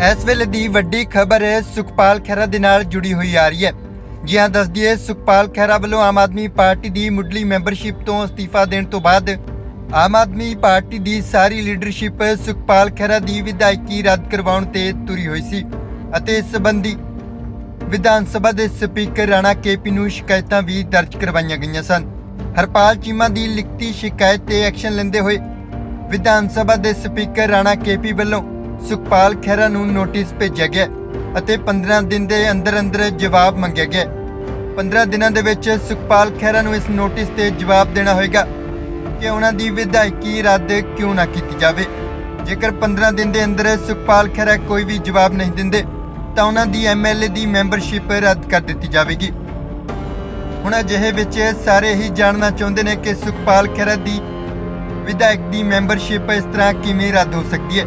ਇਸ ਵੇਲੇ ਦੀ ਵੱਡੀ ਖਬਰ ਸੁਖਪਾਲ ਖਹਿਰਾ ਦੇ ਨਾਲ ਜੁੜੀ ਹੋਈ ਆ ਰਹੀ ਹੈ। ਜੀ ਹਾਂ, ਦੱਸ ਦਈਏ, ਸੁਖਪਾਲ ਖਹਿਰਾ ਵੱਲੋਂ ਆਮ ਆਦਮੀ ਪਾਰਟੀ ਦੀ ਮੁੱਢਲੀ ਮੈਂਬਰਸ਼ਿਪ ਤੋਂ ਅਸਤੀਫਾ ਦੇਣ ਤੋਂ ਬਾਅਦ ਆਮ ਆਦਮੀ ਪਾਰਟੀ ਦੀ ਸਾਰੀ ਲੀਡਰਸ਼ਿਪ ਸੁਖਪਾਲ ਖਹਿਰਾ ਦੀ ਵਿਧਾਇਕੀ ਰੱਦ ਕਰਵਾਉਣ ਤੇ ਤੁਰੀ ਹੋਈ ਸੀ ਅਤੇ ਇਸ ਸੰਬੰਧੀ ਵਿਧਾਨ ਸਭਾ ਦੇ ਸਪੀਕਰ ਰਾਣਾ ਕੇਪੀ ਨੂੰ ਸ਼ਿਕਾਇਤਾਂ ਵੀ ਦਰਜ ਕਰਵਾਈਆਂ ਗਈਆਂ ਸਨ। ਹਰਪਾਲ ਚੀਮਾ ਦੀ ਲਿਖਤੀ ਸ਼ਿਕਾਇਤ ਤੇ ਐਕਸ਼ਨ ਲੈਂਦੇ ਹੋਏ ਵਿਧਾਨ ਸਭਾ ਦੇ ਸਪੀਕਰ ਰਾਣਾ ਕੇਪੀ ਵੱਲੋਂ ਸੁਖਪਾਲ ਖਹਿਰਾ ਨੂੰ ਨੋਟਿਸ ਭੇਜਿਆ ਗਿਆ ਅਤੇ 15 ਦਿਨ ਦੇ ਅੰਦਰ ਅੰਦਰ ਜਵਾਬ ਮੰਗਿਆ ਗਿਆ। 15 ਦਿਨਾਂ ਦੇ ਵਿੱਚ ਸੁਖਪਾਲ ਖਹਿਰਾ ਨੂੰ ਇਸ ਨੋਟਿਸ ਤੇ ਜਵਾਬ ਦੇਣਾ ਹੋਵੇਗਾ ਕਿ ਉਹਨਾਂ ਦੀ ਵਿਧਾਇਕੀ ਰੱਦ ਕਿਉਂ ਨਾ ਕੀਤੀ ਜਾਵੇ। ਜੇਕਰ 15 ਦਿਨ ਦੇ ਅੰਦਰ ਸੁਖਪਾਲ ਖਹਿਰਾ ਕੋਈ ਵੀ ਜਵਾਬ ਨਹੀਂ ਦਿੰਦੇ, ਤਾਂ ਉਹਨਾਂ ਦੀ ਐਮਐਲਏ ਦੀ ਮੈਂਬਰਸ਼ਿਪ ਰੱਦ ਕਰ ਦਿੱਤੀ ਜਾਵੇਗੀ। ਹੁਣ ਅਜਿਹੇ ਵਿੱਚ ਸਾਰੇ ਹੀ ਜਾਣਨਾ ਚਾਹੁੰਦੇ ਨੇ ਕਿ ਸੁਖਪਾਲ ਖਹਿਰਾ ਦੀ ਵਿਧਾਇਕ ਦੀ ਮੈਂਬਰਸ਼ਿਪ ਇਸ ਤਰ੍ਹਾਂ ਕਿਵੇਂ ਰੱਦ ਹੋ ਸਕਦੀ ਹੈ।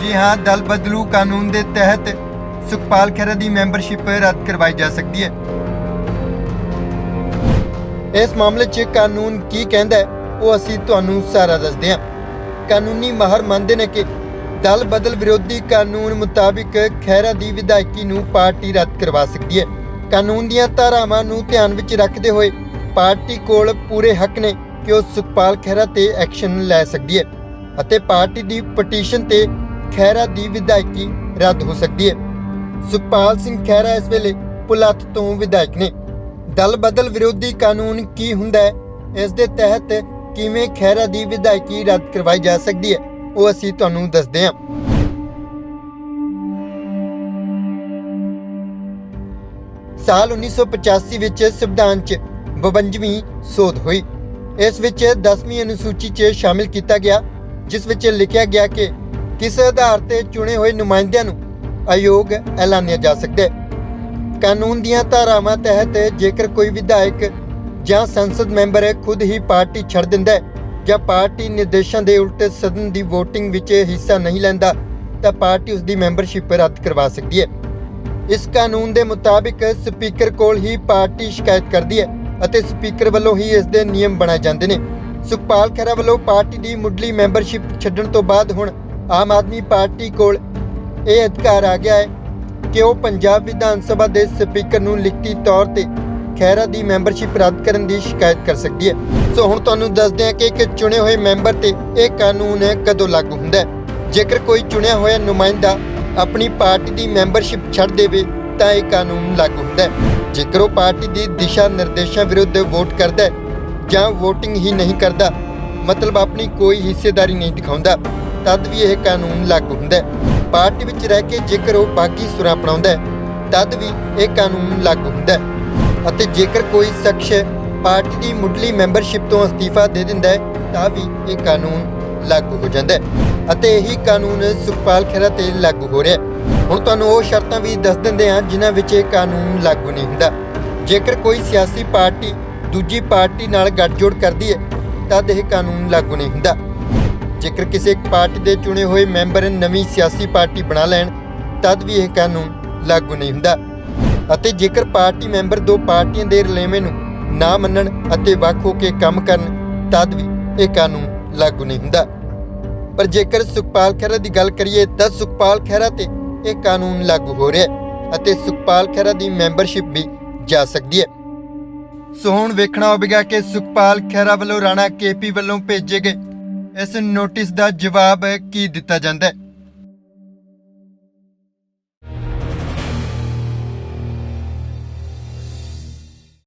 ਜੀ ਹਾਂ, ਦਲ ਬਦਲੂ ਕਾਨੂੰਨ ਦੇ ਤਹਿਤ ਸੁਖਪਾਲ ਖਹਿਰਾ ਦੀ ਮੈਂਬਰਸ਼ਿਪ ਰੱਦ ਕਰਵਾਈ ਜਾ ਸਕਦੀ ਹੈ। ਇਸ ਮਾਮਲੇ 'ਚ ਕਾਨੂੰਨ ਕੀ ਕਹਿੰਦਾ ਉਹ ਅਸੀਂ ਤੁਹਾਨੂੰ ਸਾਰਾ ਦੱਸਦੇ ਹਾਂ। ਕਾਨੂੰਨੀ ਮਾਹਰ ਮੰਨਦੇ ਨੇ ਕਿ ਦਲ ਬਦਲ ਵਿਰੋਧੀ ਕਾਨੂੰਨ ਮੁਤਾਬਿਕ ਖਹਿਰਾ ਦੀ ਵਿਧਾਇਕੀ ਨੂੰ ਪਾਰਟੀ ਰੱਦ ਕਰਵਾ ਸਕਦੀ ਹੈ। ਕਾਨੂੰਨ ਦੀਆਂ ਧਾਰਾਵਾਂ ਨੂੰ ਧਿਆਨ ਵਿੱਚ ਰੱਖਦੇ ਹੋਏ ਪਾਰਟੀ ਕੋਲ ਪੂਰੇ ਹੱਕ ਨੇ ਕਿ ਉਹ ਸੁਖਪਾਲ ਖਹਿਰਾ ਤੇ ਐਕਸ਼ਨ ਲੈ ਸਕਦੀ ਹੈ ਅਤੇ ਪਾਰਟੀ ਦੀ ਪਟੀਸ਼ਨ ਤੇ ਖਹਿਰਾ ਦੀ ਵਿਧਾਇਕੀ ਰੱਦ ਹੋ ਸਕਦੀ ਹੈ। ਸੁਖਪਾਲ ਸਿੰਘ ਖਹਿਰਾ ਇਸ ਵੇਲੇ ਪੁਲੱਥ ਤੋਂ ਵਿਧਾਇਕ ਨੇ। ਦਲ ਬਦਲ ਵਿਰੋਧੀ ਕਾਨੂੰਨ ਕੀ ਹੁੰਦਾ ਹੈ? ਇਸ ਦੇ ਤਹਿਤ ਕਿਵੇਂ ਖਹਿਰਾ ਦੀ ਵਿਧਾਇਕੀ ਰੱਦ ਕਰਵਾਈ ਜਾ ਸਕਦੀ ਹੈ? ਉਹ ਅਸੀਂ ਤੁਹਾਨੂੰ ਦੱਸਦੇ ਹਾਂ। ਸਾਲ 1985 ਵਿੱਚ ਸੰਵਿਧਾਨ 'ਚ 52ਵੀਂ ਸੋਧ ਹੋਈ। ਇਸ ਵਿੱਚ 10ਵੀਂ ਅਨੁਸੂਚੀ 'ਚ ਸ਼ਾਮਿਲ ਕੀਤਾ ਗਿਆ, ਜਿਸ ਵਿੱਚ ਲਿਖਿਆ ਗਿਆ ਕਿ ਕਿਸ ਆਧਾਰ ਤੇ ਚੁਣੇ ਹੋਏ ਨੁਮਾਇੰਦਿਆਂ ਨੂੰ ਅਯੋਗ ਐਲਾਨਿਆ ਜਾ ਸਕਦਾ ਹੈ। ਕਾਨੂੰਨ ਦੀਆਂ ਧਾਰਾਵਾਂ ਤਹਿਤ ਜੇਕਰ ਕੋਈ ਵਿਧਾਇਕ ਜਾਂ ਸੰਸਦ ਮੈਂਬਰ ਖੁਦ ਹੀ ਪਾਰਟੀ ਛੱਡ ਦਿੰਦਾ ਹੈ ਜਾਂ ਪਾਰਟੀ ਨਿਰਦੇਸ਼ਾਂ ਦੇ ਉਲਟ ਸਦਨ ਦੀ VOTING ਵਿੱਚ ਹਿੱਸਾ ਨਹੀਂ ਲੈਂਦਾ, ਤਾਂ ਪਾਰਟੀ ਉਸ ਦੀ ਮੈਂਬਰਸ਼ਿਪ ਰੱਦ ਕਰਵਾ ਸਕਦੀ ਹੈ। ਇਸ ਕਾਨੂੰਨ ਦੇ ਮੁਤਾਬਿਕ ਸਪੀਕਰ ਕੋਲ ਹੀ ਪਾਰਟੀ ਸ਼ਿਕਾਇਤ ਕਰਦੀ ਹੈ ਅਤੇ ਸਪੀਕਰ ਵੱਲੋਂ ਹੀ ਇਸ ਦੇ ਨਿਯਮ ਬਣਾਏ ਜਾਂਦੇ ਨੇ। ਸੁਖਪਾਲ ਖਹਿਰਾ ਵੱਲੋਂ ਪਾਰਟੀ ਦੀ ਮੁੱਢਲੀ ਮੈਂਬਰਸ਼ਿਪ ਛੱਡਣ ਤੋਂ ਬਾਅਦ ਹੁਣ ਆਮ ਆਦਮੀ ਪਾਰਟੀ ਕੋਲ ਇਹ ਅਧਿਕਾਰ ਆ ਗਿਆ ਹੈ ਕਿ ਉਹ ਪੰਜਾਬ ਵਿਧਾਨ ਸਭਾ ਦੇ ਸਪੀਕਰ ਨੂੰ ਲਿਖਤੀ ਤੌਰ ਤੇ ਖਹਿਰਾ ਦੀ ਮੈਂਬਰਸ਼ਿਪ ਰੱਦ ਕਰਨ ਦੀ ਸ਼ਿਕਾਇਤ ਕਰ ਸਕਦੀ ਹੈ। ਸੋ ਹੁਣ ਤੁਹਾਨੂੰ ਦੱਸਦੇ ਹਾਂ ਕਿ ਇੱਕ ਚੁਣੇ ਹੋਏ ਮੈਂਬਰ ਤੇ ਇਹ ਕਾਨੂੰਨ ਕਦੋਂ ਲਾਗੂ ਹੁੰਦਾ ਹੈ। ਜੇਕਰ ਕੋਈ ਚੁਣਿਆ ਹੋਇਆ ਨੁਮਾਇੰਦਾ ਆਪਣੀ ਪਾਰਟੀ ਦੀ ਮੈਂਬਰਸ਼ਿਪ ਛੱਡ ਦੇਵੇ, ਤਾਂ ਇਹ ਕਾਨੂੰਨ ਲਾਗੂ ਹੁੰਦਾ ਹੈ। ਜੇਕਰ ਉਹ ਪਾਰਟੀ ਦੀ ਦਿਸ਼ਾ ਨਿਰਦੇਸ਼ਾਂ ਵਿਰੁੱਧ ਵੋਟ ਕਰਦਾ ਹੈ ਜਾਂ VOTING ਹੀ ਨਹੀਂ ਕਰਦਾ, ਮਤਲਬ ਆਪਣੀ ਕੋਈ ਹਿੱਸੇਦਾਰੀ ਨਹੀਂ ਦਿਖਾਉਂਦਾ। ਤਦ ਵੀ ਇਹ ਕਾਨੂੰਨ ਲਾਗੂ ਹੁੰਦਾ ਹੈ। ਪਾਰਟੀ ਵਿੱਚ ਰਹਿ ਕੇ ਜੇਕਰ ਉਹ ਬਾਗੀ ਸੁਰਾਂ ਅਪਣਾਉਂਦਾ ਹੈ, ਤਦ ਵੀ ਇਹ ਕਾਨੂੰਨ ਲਾਗੂ ਹੁੰਦਾ ਹੈ। ਅਤੇ ਜੇਕਰ ਕੋਈ ਸ਼ਖਸ ਪਾਰਟੀ ਦੀ ਮੁੱਢਲੀ ਮੈਂਬਰਸ਼ਿਪ ਤੋਂ ਅਸਤੀਫਾ ਦੇ ਦਿੰਦਾ ਹੈ, ਤਾਂ ਵੀ ਇਹ ਕਾਨੂੰਨ ਲਾਗੂ ਹੋ ਜਾਂਦਾ ਹੈ। ਅਤੇ ਇਹੀ ਕਾਨੂੰਨ ਸੁਖਪਾਲ ਖਹਿਰਾ ਤੇ ਲਾਗੂ ਹੋ ਰਿਹਾ ਹੈ। ਹੁਣ ਤੁਹਾਨੂੰ ਉਹ ਸ਼ਰਤਾਂ ਵੀ ਦੱਸ ਦਿੰਦੇ ਹਾਂ, ਜਿਨ੍ਹਾਂ ਵਿੱਚ ਇਹ ਕਾਨੂੰਨ ਲਾਗੂ ਨਹੀਂ ਹੁੰਦਾ। ਜੇਕਰ ਕੋਈ ਸਿਆਸੀ ਪਾਰਟੀ ਦੂਜੀ ਪਾਰਟੀ ਨਾਲ ਗੱਠਜੋੜ ਕਰਦੀ ਹੈ, ਤਦ ਇਹ ਕਾਨੂੰਨ ਲਾਗੂ ਨਹੀਂ ਹੁੰਦਾ। ਜੇਕਰ ਕਿਸੇ ਇੱਕ ਪਾਰਟੀ ਦੇ ਚੁਣੇ ਹੋਏ ਮੈਂਬਰ ਨਵੀਂ ਸਿਆਸੀ ਪਾਰਟੀ ਬਣਾ ਲੈਣ, ਤਦ ਵੀ ਇਹ ਕਾਨੂੰਨ ਲਾਗੂ ਨਹੀਂ ਹੁੰਦਾ। ਅਤੇ ਜੇਕਰ ਪਾਰਟੀ ਮੈਂਬਰ ਦੋ ਪਾਰਟੀਆਂ ਦੇ ਰਲੇਵੇਂ ਨੂੰ ਨਾ ਮੰਨਣ ਅਤੇ ਵੱਖ ਹੋ ਕੇ ਕੰਮ ਕਰਨ, ਤਦ ਵੀ ਇਹ ਕਾਨੂੰਨ ਲਾਗੂ ਨਹੀਂ ਹੁੰਦਾ। ਪਰ ਜੇਕਰ ਸੁਖਪਾਲ ਖਹਿਰਾ ਦੀ ਗੱਲ ਕਰੀਏ, ਤਾਂ ਸੁਖਪਾਲ ਖਹਿਰਾ ਤੇ ਇਹ ਕਾਨੂੰਨ ਲਾਗੂ ਹੋ ਰਿਹਾ ਹੈ ਅਤੇ ਸੁਖਪਾਲ ਖਹਿਰਾ ਦੀ ਮੈਂਬਰਸ਼ਿਪ ਵੀ ਜਾ ਸਕਦੀ ਹੈ। ਸੋ ਹੁਣ ਵੇਖਣਾ ਹੋਵੇਗਾ ਕਿ ਸੁਖਪਾਲ ਖਹਿਰਾ ਵੱਲੋਂ ਰਾਣਾ ਕੇਪੀ ਵੱਲੋਂ ਭੇਜੇ ਗਏ ਇਸ ਨੋਟਿਸ ਦਾ ਜਵਾਬ ਕੀ ਦਿੱਤਾ ਜਾਂਦਾ ਹੈ?